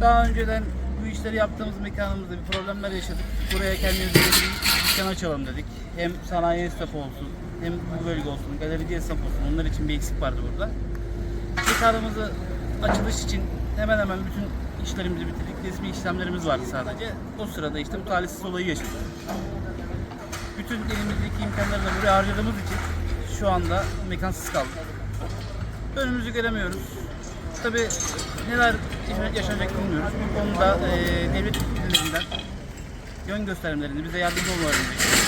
Daha önceden bu işleri yaptığımız mekanımızda bir problemler yaşadık. Buraya kendimize bir dükkan açalım dedik. Hem sanayi esnafı olsun, hem bu bölge olsun, galerici esnaf olsun. Onlar için bir eksik vardı burada. Mekanımızı açılış için hemen hemen bütün işlerimizi bitirdik. Resmi işlemlerimiz vardı sadece. O sırada işte bu talihsiz olayı yaşadık. Bütün elimizdeki imkanları da buraya harcadığımız için şu anda mekansız kaldık. Önümüzü göremiyoruz. Tabi neler yaşanacak bilmiyoruz. Bu konuda eee devlet yetkililerinden yön göstermelerini, bize yardımcı olmalarını bekliyoruz.